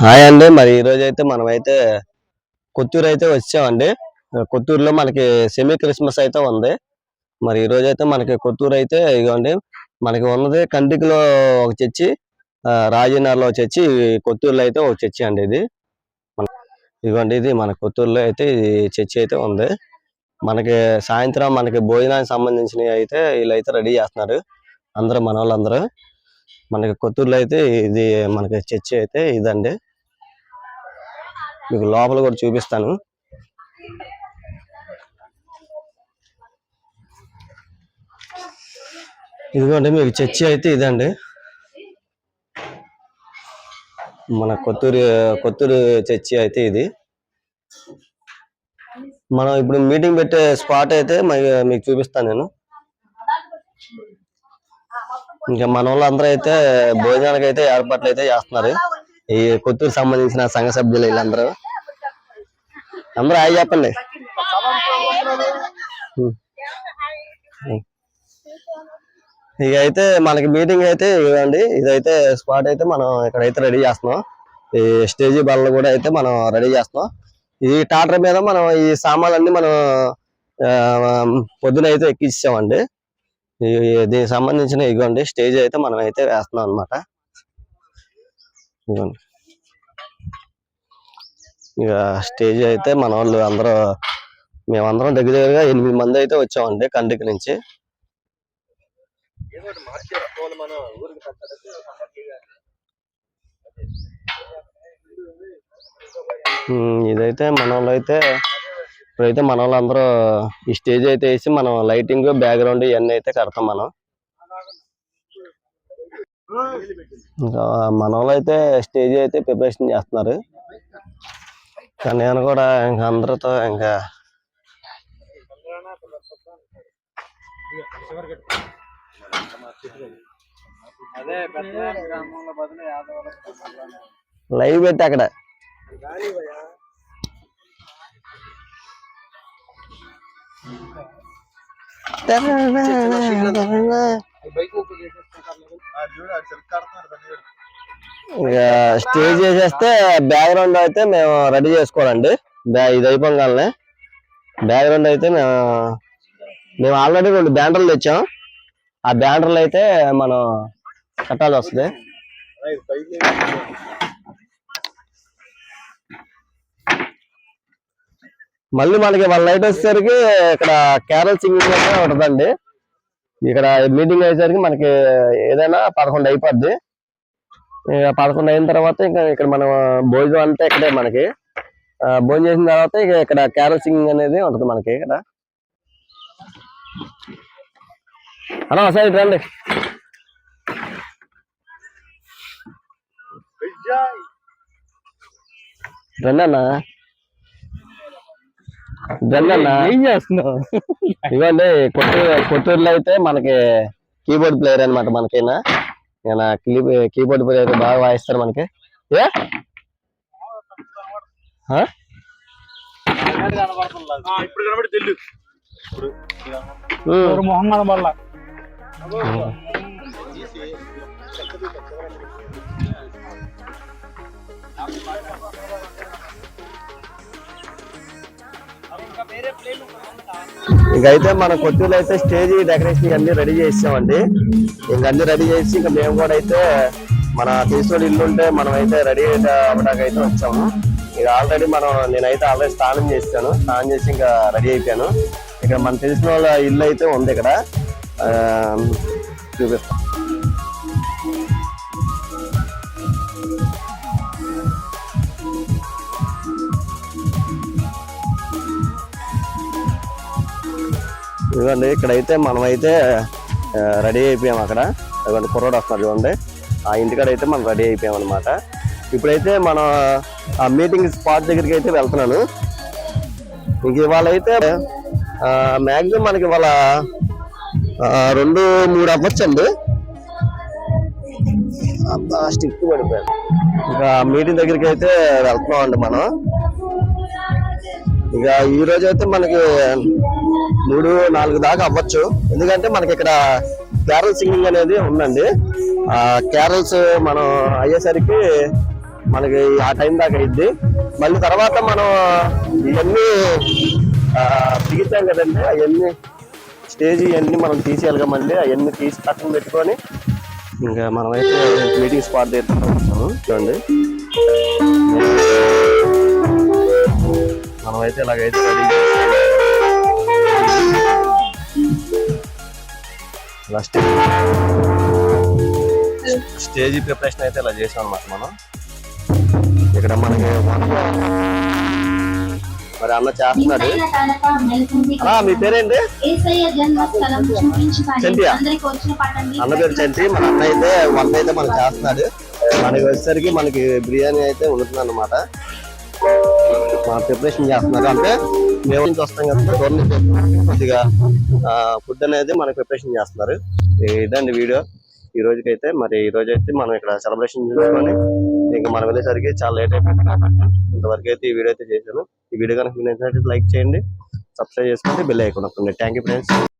Hi అండి. మరి ఈ రోజు అయితే మనం అయితే కొత్తూరు అయితే వచ్చామండి కొత్తూరులో మనకి సెమీ క్రిస్మస్ అయితే ఉంది. మరి ఈ రోజు అయితే మనకి కొత్తూరు అయితే ఇదిగోండి. మనకి ఉన్నది కంటికిలో ఒక చర్చి రాజీనగర్లో ఒక చర్చి కొత్తూరులో అయితే ఒక చర్చి అండి ఇది. ఇదిగోండి ఇది మన కొత్తూరులో అయితే ఈ చర్చి అయితే ఉంది. మనకి సాయంత్రం మనకి భోజనానికి సంబంధించినవి అయితే వీళ్ళైతే రెడీ చేస్తున్నారు. అందరూ మన వాళ్ళందరూ మనకి కొత్తూరులో అయితే ఇది మనకి చర్చి అయితే ఇదండి. మీకు లోపల కూడా చూపిస్తాను. ఇదిగోండి మీకు చర్చి అయితే ఇదండి. మన కొత్తూరు కొత్తూరు చర్చి అయితే ఇది. మనం ఇప్పుడు మీటింగ్ పెట్టే స్పాట్ అయితే మ- మీకు చూపిస్తాను నేను. ఇంకా మన వాళ్ళందరూ అయితే భోజనానికి అయితే ఏర్పాట్లు అయితే చేస్తున్నారు. ఈ కొత్తూరు సంబంధించిన సంఘ సభ్యులు వీళ్ళందరూ. అందరూ హాయ్ చెప్పండి. ఇక అయితే మనకి మీటింగ్ అయితే ఇవ్వండి. ఇదైతే స్పాట్ అయితే మనం ఇక్కడైతే రెడీ చేస్తున్నాం. ఈ స్టేజీ బల్ల కూడా అయితే మనం రెడీ చేస్తున్నాం. ఈ టాటర్ మీద మనం ఈ సామాన్లన్నీ మనం పొద్దున అయితే ఎక్కించామండి. దీనికి సంబంధించిన ఇగోండి స్టేజ్ అయితే మనం అయితే వేస్తున్నాం అనమాట ఇగోండి. ఇక స్టేజ్ అయితే మన వాళ్ళు అందరూ మేమందరం దగ్గర దగ్గరగా ఎనిమిది మంది అయితే వచ్చామండి కంటికి నుంచి. ఇదైతే మన వాళ్ళు అయితే ఇప్పుడైతే మన వాళ్ళందరూ ఈ స్టేజ్ అయితే వేసి మనం లైటింగ్ బ్యాక్గ్రౌండ్ ఇవన్నీ అయితే కడతాం మనం. ఇంకా మన అయితే స్టేజ్ అయితే ప్రిపరేషన్ చేస్తున్నారు. ఇంకా నేను కూడా ఇంకా అందరితో ఇంకా లైవ్ పెట్టి అక్కడ. ఇక స్టేజ్ చేసేస్తే బ్యాక్గ్రౌండ్ అయితే మేము రెడీ చేసుకోవాలండి. బ్యా- ఇది అయిపోగానే బ్యాక్గ్రౌండ్ అయితే మేము మేము ఆల్రెడీ రెండు బ్యానర్లు తెచ్చాం. ఆ బ్యానర్లు అయితే మనం కట్టాల్సి వస్తుంది. మళ్ళీ మనకి వన్ లైట్ వచ్చేసరికి ఇక్కడ క్యారల్ సింగింగ్ అనేది ఉంటుందండి. ఇక్కడ మీటింగ్ అయ్యేసరికి మనకి ఏదైనా పదకొండు అయిపోద్ది. ఇక పదకొండు అయిన తర్వాత ఇంకా ఇక్కడ మనం భోజనం అంతా ఇక్కడే మనకి. భోజనం చేసిన తర్వాత ఇక ఇక్కడ క్యారల్ సింగింగ్ అనేది ఉంటుంది మనకి ఇక్కడ. అలా ఒకసారి ఇటు రండి. రండి అన్న. ఏం చేస్తున్నావు? ఇవ్వండి కొత్తూరు కొత్తూరులో అయితే మనకి కీబోర్డ్ ప్లేయర్ అనమాట మనకైనా. ఈయన కీబోర్డ్ ప్లేయర్ బాగా వాయిస్తారు మనకి. ఏ? ఇంకైతే మన కొత్తూరులో అయితే స్టేజ్ డెకరేషన్ అన్ని రెడీ చేసామండి. ఇంక అన్ని రెడీ చేసి ఇంకా మేము కూడా అయితే మన తెలిసిన ఇల్లు ఉంటే మనం అయితే రెడీ అవ్వడానికి అయితే వచ్చాము. ఇక ఆల్రెడీ మనం నేనైతే ఆల్రెడీ స్నానం చేశాను. స్నానం చేసి ఇంకా రెడీ అయిపోయాను. ఇక్కడ మన తెలిసిన వాళ్ళ ఇల్లు అయితే ఉంది ఇక్కడ. చూపిస్తాను ఇదిగోండి ఇక్కడైతే మనమైతే రెడీ అయిపోయాం అక్కడ. ఇదిగోండి కుర్రోడు వస్తున్నారు చూడండి. ఆ ఇంటికాడ అయితే మనం రెడీ అయిపోయాం అనమాట ఇప్పుడైతే మనం ఆ మీటింగ్ స్పాట్ దగ్గరికి అయితే వెళ్తున్నాను. ఇంక ఇవాళ అయితే మ్యాక్సిమం మనకి ఇవాళ రెండు మూడు అవ్వచ్చండి. అబ్బా స్టిక్ పడిపోయాను. ఇంకా మీటింగ్ దగ్గరికి అయితే వెళ్తున్నాం అండి మనం. ఇక ఈ రోజు అయితే మనకి మూడు నాలుగు దాకా అవ్వచ్చు. ఎందుకంటే మనకి ఇక్కడ క్యారల్ సింగింగ్ అనేది ఉందండి. ఆ క్యారల్స్ మనం అయ్యేసరికి మనకి ఆ టైం దాకా అయింది మళ్ళీ తర్వాత మనం ఇవన్నీ దిగుతాం కదండి. అవన్నీ స్టేజ్ ఇవన్నీ మనం తీసేయాలిగా మళ్ళీ. అవన్నీ తీసి పక్కన పెట్టుకొని ఇంకా మనమైతే మీటింగ్ స్పాట్ దగ్గర చూడండి. మనమైతే ఇలాగైతే రెడీ ఇలా స్టేజ్ ప్రిపరేషన్ అయితే ఇలా చేసాం అనమాట మనం ఇక్కడ మనకి మరి అన్న చేస్తున్నాడు మీ పేరేంటి చంటియా? పట్టండి అన్న పేరు చంటి మన అన్న అయితే వంట అయితే మనకి చేస్తున్నాడు మనకి వచ్చేసరికి మనకి బిర్యానీ అయితే ఉంటుంది అనమాట మన ప్రిపరేషన్ చేస్తున్నారు అంటే మేము నుంచి వస్తాం కదా దూరం నుంచి కొద్దిగా ఫుడ్ అనేది మనకి ప్రిపరేషన్ చేస్తున్నారు. ఇదండి వీడియో ఈ రోజుకైతే మరి ఈ రోజు అయితే మనం ఇక్కడ సెలబ్రేషన్ చేసుకొని ఇంకా మనం వెళ్ళేసరికి చాలా లేట్ అయిపోయింది ఇంతవరకు అయితే ఈ వీడియో అయితే చేశాను. ఈ వీడియో కనుక మీరు నచ్చినట్లయితే లైక్ చేయండి సబ్స్క్రైబ్ చేసుకోండి బెల్ ఐకాన్ ఉంటుంది థ్యాంక్ యూ ఫ్రెండ్స్